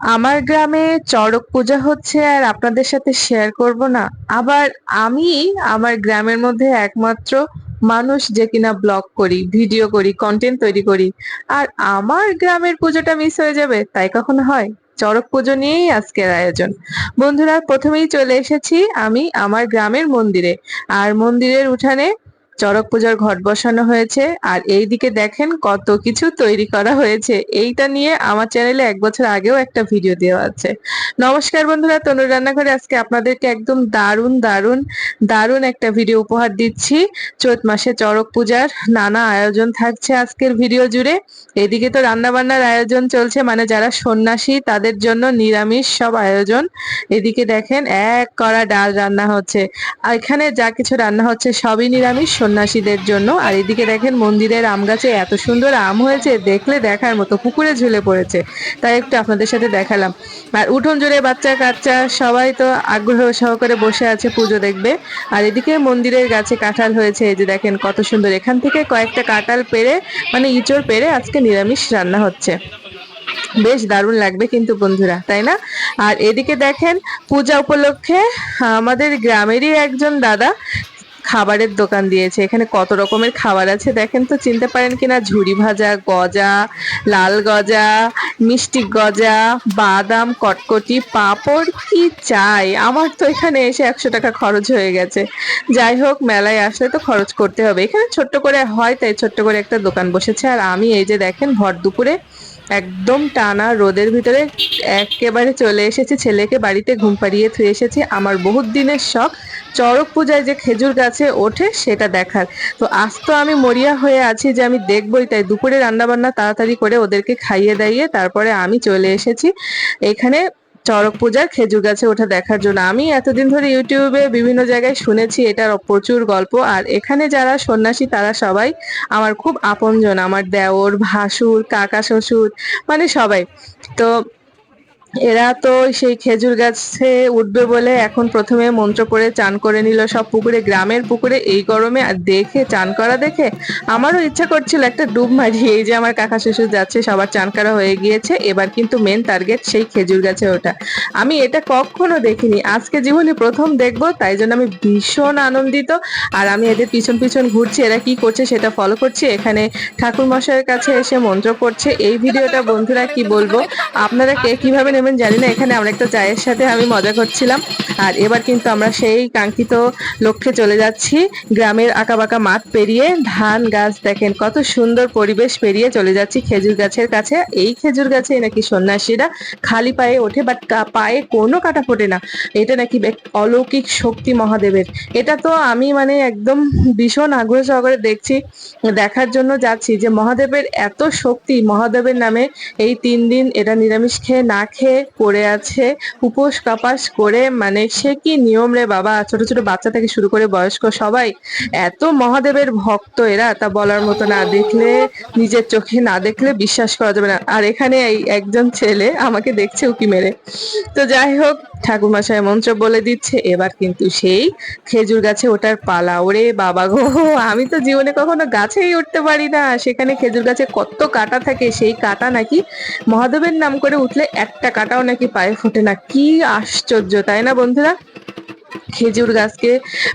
আমার গ্রামে চড়ক পূজা হচ্ছে আর আপনাদের সাথে শেয়ার করব না। আবার আমি আমার গ্রামের মধ্যে একমাত্র মানুষ যে কিনা ব্লগ করি ভিডিও করি কন্টেন্ট তৈরি করি। আর আমার গ্রামের পুজোটা মিস হয়ে যাবে, তাই কখনো হয়? চড়ক পুজো নিয়েই আজকের আয়োজন। বন্ধুরা, প্রথমেই চলে এসেছি আমি আমার গ্রামের মন্দিরে। আর মন্দিরের উঠানে চড়ক পূজার ঘট বসানো হয়েছে, আর এইদিকে দেখেন কত কিছু তৈরি করা হয়েছে। এইটা নিয়ে আমার চ্যানেলে এক বছর আগেও একটা ভিডিও দেওয়া আছে। নমস্কার বন্ধুরা, তনুর রান্নাঘরে আজকে আপনাদেরকে একদম দারুণ দারুণ দারুণ একটা ভিডিও উপহার দিচ্ছি। চৈত মাসে চড়ক পূজার নানা আয়োজন থাকছে আজকের ভিডিও জুড়ে। এদিকে তো রান্না বান্নার আয়োজন চলছে মানে যারা সন্ন্যাসী তাদের জন্য নিরামিষ সব আয়োজন। এদিকে দেখেন এক কড়া ডাল রান্না হচ্ছে। এখানে যা কিছু রান্না হচ্ছে সবই নিরামিষ সন্ন্যাসীদের জন্য। আর এদিকে দেখেন মন্দিরের আম গাছে এত সুন্দর আম হয়েছে, দেখলে দেখার মতো পুকুরে ঝুলে পড়েছে। তাই একটু আপনাদের সাথে দেখালাম। আর উঠোন জুড়ে বাচ্চা কাচ্চা, সবাই তো আগ্রহ সহকারে বসে আছে পুজো দেখবে। আর এদিকে মন্দিরের গাছে কাঁঠাল হয়েছে, এই যে দেখেন কত সুন্দর। এখান থেকে কয়েকটা কাঁঠাল পেরে মানে ইঁচড় পেরে আজকে নিরামিষ রান্না হচ্ছে। বেশ দারুণ লাগবে কিন্তু বন্ধুরা, তাই না? আর এদিকে দেখেন পূজা উপলক্ষে আমাদের গ্রামেরই একজন দাদা খাবারের দোকান দিয়েছে। এখানে কত রকমের খাবার আছে দেখেন তো, চিনতে পারেন কিনা ঝুরি ভাজা, গজা, লাল গজা, মিষ্টি গজা, বাদাম, কটকটি, পাঁপড়, কি চাই? আমার তো এখানে এসে একশো টাকা খরচ হয়ে গেছে। যাই হোক, মেলায় আসলে তো খরচ করতে হবে। এখানে ছোট্ট করে হয়, তাই ছোট্ট করে একটা দোকান বসেছে। আর আমি এই যে দেখেন, ভর দুপুরে একদম টানা রোদের ভিতরে একেবারে চলে এসেছি। ছেলেকে বাড়িতে ঘুম পাড়িয়ে থুয়ে এসেছি। আমার বহুত দিনের শখ। চড়ক পূজায় যে খেজুর গাছে ওঠে, সেটা দেখার। তো আজ তো আমি মরিয়া হয়ে আছি যে আমি দেখবই, তাই দুপুরে রান্নাবান্না তাড়াতাড়ি করে ওদেরকে খাইয়ে দাইয়ে তারপরে আমি চলে এসেছি এখানে চড়ক পূজার খেজুর গাছে ওঠা দেখার জন্য। আমি এতদিন ধরে ইউটিউবে বিভিন্ন জায়গায় শুনেছি এটার প্রচুর গল্প, আর এখানে যারা সন্ন্যাসী তারা সবাই আমার খুব আপনজন, আমার দেওর, ভাসুর, কাকা শ্বশুর মানে সবাই। তো এরা তো সেই খেজুর গাছে উঠবে বলে এখন প্রথমে মন্ত্র করে চান করে নিল সব পুকুরে, গ্রামের পুকুরে এই গরমে আর দেখে, চান করা দেখে আমারও ইচ্ছা করছিল একটা ডুব মারি এই যে আমার কাকা শ্বশুর যাচ্ছে, সবার চান করা হয়ে গিয়েছে, এবার কিন্তু মেন টার্গেট সেই খেজুর গাছে ওঠা। আমি এটা কখনো দেখিনি, আজকে জীবনে প্রথম দেখব, তাই জন্য আমি ভীষণ আনন্দিত, আর আমি এদের পিছন পিছন ঘুরছি, এরা কি করছে সেটা ফলো করছি, এখানে ঠাকুর মশাইয়ের কাছে এসে মন্ত্র করছে, এই ভিডিওটা বন্ধুরা কি বলব, আপনারা কে কীভাবে নেবেন, জানি না, এখানে আমরা একটা চায়ের সাথে আমি মজা করছিলাম। আর এবার কিন্তু আমরা সেই কাঙ্ক্ষিত লক্ষ্যে চলে যাচ্ছি। গ্রামের আঁকাবাঁকা মাঠ পেরিয়ে ধান গাছ দেখেন, কত সুন্দর পরিবেশ পেরিয়ে চলে যাচ্ছি খেজুর গাছের কাছে। এই খেজুর গাছে নাকি সন্ন্যাসীরা খালি পায়ে ওঠে বাট পায়ে কোনো কাটা ফোটে না। এটা নাকি অলৌকিক শক্তি মহাদেবের। এটা তো আমি মানে একদম ভীষণ আগ্রহ সহকারে দেখছি, দেখার জন্য যাচ্ছি যে মহাদেবের এত শক্তি, মহাদেবের নামে এই তিন দিন এটা নিরামিষ খেয়ে না খেয়ে পড়ে আছে, উপোস কাপাস করে মানে সে কি নিয়ম রে বাবা? ছোট ছোট বাচ্চা থেকে শুরু করে বয়স্ক সবাই, এত মহাদেবের ভক্ত এরা, তা বলার মতো না। দেখলে, নিজের চোখে না দেখলে বিশ্বাস করা যাবে না। আর এখানে এই একজন ছেলে আমাকে দেখছে উকি মেরে। তো যাই হোক ঠাকুরমশাই মন্ত্র বলে দিচ্ছে, এবার কিন্তু সেই খেজুর গাছে ওটার পালা। ওরে বাবা গো, আমি তো জীবনে কখনো গাছেই উঠতে পারি না। সেখানে খেজুর গাছে কত কাটা থাকে, সেই কাটা নাকি মহাদেবের নাম করে উঠলে একটা কাটাও নাকি পায়ে ফোটে না। কি আশ্চর্য, তাই না বন্ধুরা? খেজুর গাছকে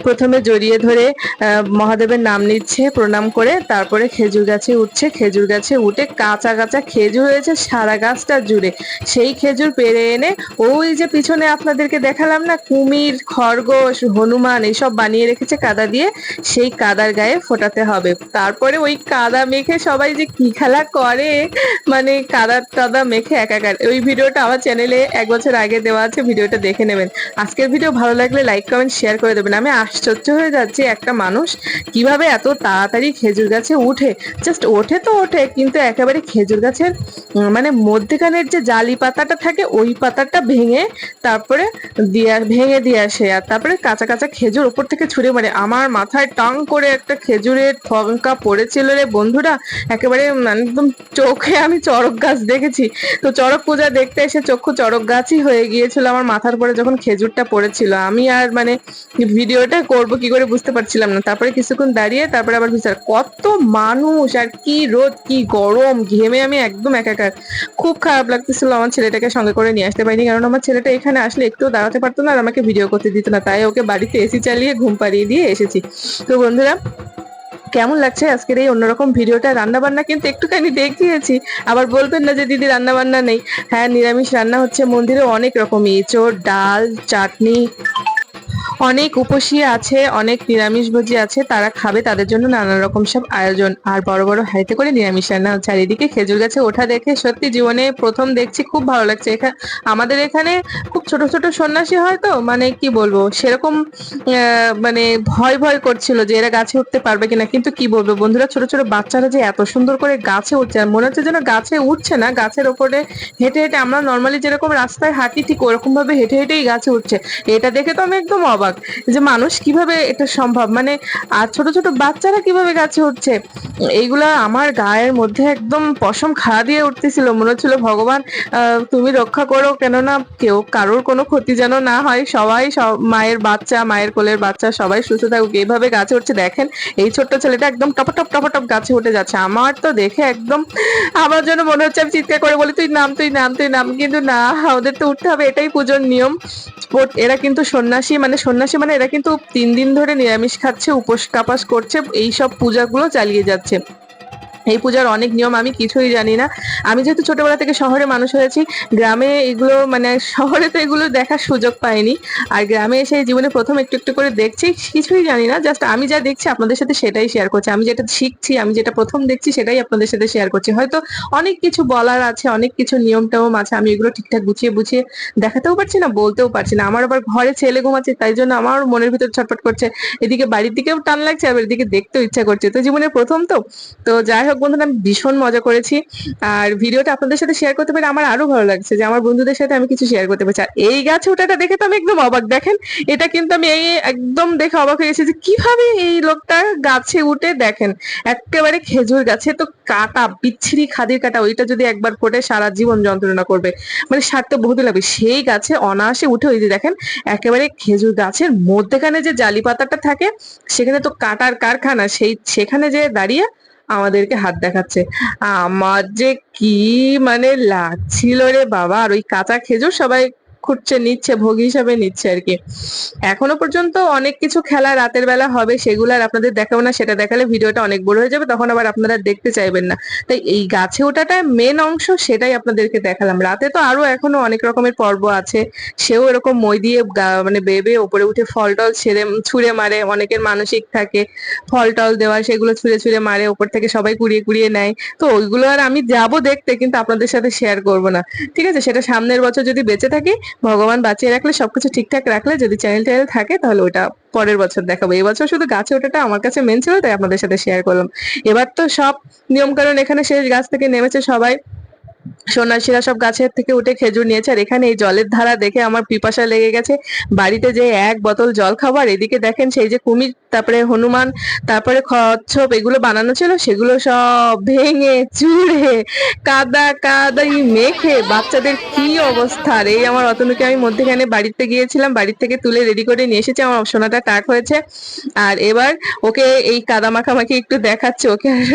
প্রথমে জড়িয়ে ধরে মহাদেবের নাম নিচ্ছে, প্রণাম করে, তারপরে খেজুর গাছে উঠছে, খেজুর গাছে উঠে কাঁচা কাঁচা খেজুর হয়েছে সারা গাছটা জুড়ে। সেই খেজুর পেরে এনে ওই যে পিছনে আপনাদেরকে দেখালাম না, কুমির, খরগোশ, হনুমান এইসব বানিয়ে রেখেছে কাদা দিয়ে, সেই কাদার গায়ে ফোটাতে হবে। তারপরে ওই কাদা মেখে সবাই যে কি খেলা করে মানে কাদা টাদা মেখে একাকার। ওই ভিডিওটা আমার চ্যানেলে এক বছর আগে দেওয়া আছে, ভিডিওটা দেখে নেবেন। আজকের ভিডিও ভালো লাগলে লাইক কমেন্ট শেয়ার করে দেবেন। আমি আশ্চর্য হয়ে যাচ্ছি একটা মানুষ কীভাবে এত তাড়াতাড়ি খেজুর গাছে উঠে জাস্ট ওঠে তো ওঠে, কিন্তু একেবারে খেজুর গাছের মানে মধ্যেখানের যে জালি পাতাটা থাকে, ওই পাতাটা ভেঙে তারপরে দিয়ে, ভেঙে দিয়ে আসে। আর তারপরে কাঁচা কাঁচা খেজুর উপর থেকে ছুঁড়ে মারে। আমার মাথায় টাং করে একটা খেজুরের থঙ্কা পড়েছিল রে বন্ধুরা। একেবারে মানে একদম চোখে আমি চড়ক গাছ দেখেছি। তো চড়ক পূজা দেখতে এসে চক্ষু চড়ক গাছই হয়ে গিয়েছিল আমার মাথার পরে যখন খেজুরটা পড়েছিল। আমি আর মানে ভিডিওটা করব, কি করে বুঝতে পারছিলাম না। তারপরে কিছুক্ষণ দাঁড়িয়ে, তারপরে আবার বিচার কত মানুষ আর কি রোদ, কি গরম, ঘেমে আমি একদম একাকার। খুব খারাপ লাগতেছিল আমার ছেলেটাকে সঙ্গে করে নিয়ে আসতে পারিনি, কারণ আমার ছেলেটা এখানে আসলে একটু দাঁড়াতে পারতো না আর আমাকে ভিডিও করতে দিত না। তাই ওকে বাড়িতে এসি চালিয়ে ঘুম পাড়িয়ে দিয়ে এসেছি। তো বন্ধুরা, কেমন লাগছে আজকের এই অন্যরকম ভিডিওটা? রান্না বান্না কিন্তু একটুখানি দেখিয়েছি। আবার বলবেন না যে দিদি রান্না বান্না নেই। হ্যাঁ নিরামিষ রান্না হচ্ছে মন্দিরে অনেক রকম এঁচড় ডাল, চাটনি অনেক উপসী আছে, অনেক নিরামিষ ভোজী আছে, তারা খাবে, তাদের জন্য নানা রকম সব আয়োজন। আর বড় বড় হাইতে করে নিরামিষ রান্না চারিদিকে খেজুর গাছে ওঠা দেখে সত্যি জীবনে প্রথম দেখছি, খুব ভালো লাগছে। এখানে আমাদের এখানে খুব ছোট ছোট সন্ন্যাসী হয় তো মানে কি বলব, সেরকম মানে ভয় ভয় করছিল যে এরা গাছে উঠতে পারবে কিনা। কিন্তু কি বলব বন্ধুরা, ছোট ছোট বাচ্চারা যে এত সুন্দর করে গাছে উঠছে মনে হচ্ছে যেন গাছে উঠছে না, গাছের ওপরে হেঁটে হেঁটে আমরা নর্মালি যেরকম রাস্তায় হাঁটি, ঠিক ওরকম ভাবে হেঁটে হেঁটেই গাছে উঠছে। এটা দেখে তো আমি একদম অবাক। যে মানুষ কীভাবে এটা সম্ভব? মানে আর ছোট ছোট বাচ্চারা কীভাবে গাছে উঠছে? এইগুলা আমার গায়ের মধ্যে একদম পশম খাড়া দিয়ে উঠতেছিল। মনে হচ্ছিল, ভগবান তুমি রক্ষা করো, কেননা কেউ কারোর কোনো ক্ষতি যেন না হয়। সবাই সব মায়ের বাচ্চা, মায়ের কোলের বাচ্চা, সবাই সুস্থ থাকুক। এইভাবে গাছে উঠছে। দেখেন, এই ছোট্ট ছেলেটা একদম টপটপ টপটপ গাছে উঠে যাচ্ছে। আমার তো দেখে একদম, আমার জন্য মনে হচ্ছে, আমি চিৎকার করে বলি, তুই নাম তুই নাম তুই নাম। কিন্তু না, ওদের তো উঠতে হবে। এটাই পুজোর নিয়ম। এরা কিন্তু সন্ন্যাসী মানে সন্ন্যাসী মানে এরা কিন্তু তিন দিন ধরে নিরামিষ খাচ্ছে উপোস কাপাস করছে, এই সব পূজাগুলো চালিয়ে যাচ্ছে। এই পূজার অনেক নিয়ম আমি কিছুই জানি না। আমি যেহেতু ছোটবেলা থেকে শহরে মানুষ হয়েছি, গ্রামে এগুলো মানে শহরে তো এগুলো দেখার সুযোগ পাইনি। আর গ্রামে এসে জীবনে প্রথম একটু একটু করে দেখছি, কিছুই জানি না। জাস্ট আমি যা দেখছি আপনাদের সাথে সেটাই শেয়ার করছি। আমি যেটা শিখছি, আমি যেটা প্রথম দেখছি সেটাই আপনাদের সাথে শেয়ার করছি। হয়তো অনেক কিছু বলার আছে, অনেক কিছু নিয়ম টেয়ম আছে আমি এগুলো ঠিকঠাক গুছিয়ে বুঝিয়ে দেখাতেও পারছি না, বলতেও পারছি না। আমার আবার ঘরে ছেলে ঘুমাচ্ছে, তাই জন্য আমার মনের ভিতর ছটফট করছে। এদিকে বাড়ির দিকেও টান লাগছে, আবার এদিকে দেখতেও ইচ্ছা করছে। তো জীবনের প্রথম তো। তো যাই হোক বন্ধুরা, আমি ভীষণ মজা করেছি। আর ভিডিওটা আপনাদের সাথে শেয়ার করতে পেরে আমার আরও ভালো লাগছে যে, আমার বন্ধুদের সাথে আমি কিছু শেয়ার করতে পারছি। আর এই গাছে ওঠাটা দেখে তো আমি একদম অবাক। দেখেন, এটা কিন্তু আমি এই একদম দেখে অবাক হয়ে গেছি যে, কীভাবে এই লোকটা গাছে উঠে দেখেন, একেবারে খেজুর গাছে তো কাটা, বিচ্ছিরি খাদির কাটা, ওইটা যদি একবার ফোটে, সারা জীবন যন্ত্রণা করবে। মানে সারতে বহুত লাগবে। সেই গাছে অনায়াসে উঠে ওই যে দেখেন, একেবারে খেজুর গাছের মধ্যেখানে যে জালি পাতাটা থাকে, সেখানে তো কাটার কারখানা, সেই সেখানে যে দাঁড়িয়ে আমাদেরকে হাত দেখাচ্ছে। আমার যে কি মানে লাগছিল রে বাবা। আর ওই কাঁচা খেজুর সবাই খুঁটছে নিচ্ছে, ভোগ হিসাবে নিচ্ছে আর কি। এখনও পর্যন্ত অনেক কিছু খেলা রাতের বেলা হবে, সেগুলো আর আপনাদের দেখাবো না, সেটা দেখালে ভিডিওটা অনেক বড় হয়ে যাবে, তখন আবার আপনারা দেখতে চাইবেন না। তাই এই গাছে ওঠাটা মেন অংশ সেটাই আপনাদেরকে দেখালাম। রাতে তো আরও এখনও অনেক রকমের পর্ব আছে, সেও এরকম মই দিয়ে মানে বেবে ওপরে উঠে ফল টল ছেড়ে, ছুঁড়ে মারে, অনেকের মানসিক থাকে, ফল টল দেওয়া, সেগুলো ছুঁড়ে ছুঁড়ে মারে, ওপর থেকে সবাই কুড়িয়ে কুড়িয়ে নেয়। তো ওইগুলো আর আমি যাব দেখতে, কিন্তু আপনাদের সাথে শেয়ার করব না। ঠিক আছে, সেটা সামনের বছর যদি বেঁচে থাকি ভগবান বাঁচিয়ে রাখলে, সবকিছু ঠিকঠাক রাখলে যদি চ্যানেল ট্যানেল থাকে, তাহলে ওটা পরের বছর দেখাবো। এবছর শুধু গাছে ওটাটা আমার কাছে মেন ছিল, তাই আপনাদের সাথে শেয়ার করলাম। এবার তো সব নিয়মকানুন এখানে শেষ, গাছ থেকে নেমেছে সবাই। সন্ন্যাসীরা সব গাছের থেকে উঠে খেজুর নিয়েছে, আর এখানে এই জলের ধারা দেখে আমার পিপাসা লেগে গেছে। বাড়িতে যে এক বোতল জল খাবার, এদিকে দেখেন সেই যে কুমির, তারপরে হনুমান, তারপরে কচ্ছপ এগুলো বানানো ছিল, সেগুলো সব ভেঙে চুড়ে কাদা, কাদাই মেখে, বাচ্চাদের কি অবস্থা? এই আমার অতনুকে আমি মধ্যেখানে বাড়িতে গিয়েছিলাম বাড়ির থেকে তুলে রেডি করে নিয়ে এসেছি, আমার সোনাটা টাক হয়েছে। আর এবার ওকে এই কাদা মাখামাখি একটু দেখাচ্ছে, ওকে আর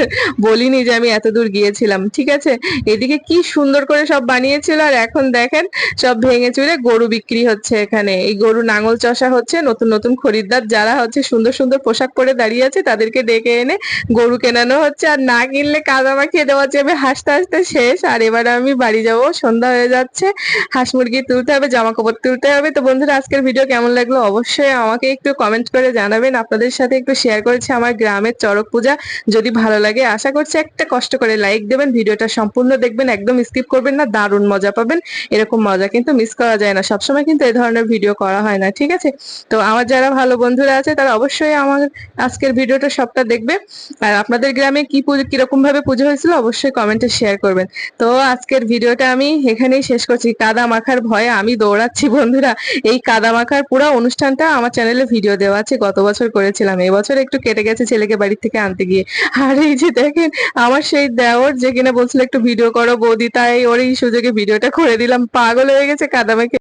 বলিনি যে আমি এত দূর গিয়েছিলাম, ঠিক আছে? এদিকে কি সুন্দর করে সব বানিয়েছিল আর এখন দেখেন সব ভেঙে চুরে গরু বিক্রি হচ্ছে এখানে। এই গরু নাঙল চষা হচ্ছে, নতুন নতুন খরিদ্দার যারা হচ্ছে সুন্দর সুন্দর পোশাক পরে দাঁড়িয়ে আছে তাদেরকে ডেকে এনে গরু কেনানো হচ্ছে। আর না কিনলে কাদা মাখিয়ে দেওয়া যাবে হাসতে হাসতে শেষ। আর এবার আমি বাড়ি যাব। সন্ধ্যা হয়ে যাচ্ছে। হাঁস মুরগি তুলতে হবে জামা কাপড় তুলতে হবে। তো বন্ধুরা, আজকের ভিডিও কেমন লাগল? অবশ্যই আমাকে একটু কমেন্ট করে জানাবেন। আপনাদের সাথে একটু শেয়ার করেছি আমার গ্রামের চড়ক পূজা। যদি ভালো লাগে, আশা করছি একটা কষ্ট করে লাইক দেবেন। ভিডিওটা সম্পূর্ণ দেখবেন। একদম স্কিপ করবেন না, দারুণ মজা পাবেন। এরকম মজা কিন্তু মিস করা যায় না। সবসময় কিন্তু এই ধরনের ভিডিও করা হয় না, ঠিক আছে? তো আমার যারা ভালো বন্ধুরা আছে, তারা অবশ্যই আমার আজকের ভিডিওটা সবটা দেখবে। আর আপনাদের গ্রামে কি পুজো, কীরকম ভাবে পুজো হয়েছিল, অবশ্যই কমেন্টে শেয়ার করবেন। তো আজকের ভিডিওটা আমি এখানেই শেষ করছি। কাদা মাখার ভয়ে আমি দৌড়াচ্ছি, বন্ধুরা। এই কাদা মাখার পুরো অনুষ্ঠানটা আমার চ্যানেলে ভিডিও দেওয়া আছে। গত বছর করেছিলাম। এবছর একটু কেটে গেছে ছেলেকে বাড়ি থেকে আনতে গিয়ে। আর এই যে দেখেন, আমার সেই দেওর যে কিনা বলছিল, একটু ভিডিও করো বৌদি তাই ওর এই সুযোগে ভিডিওটা করে দিলাম। পাগল হয়ে গেছে কাদা মেখে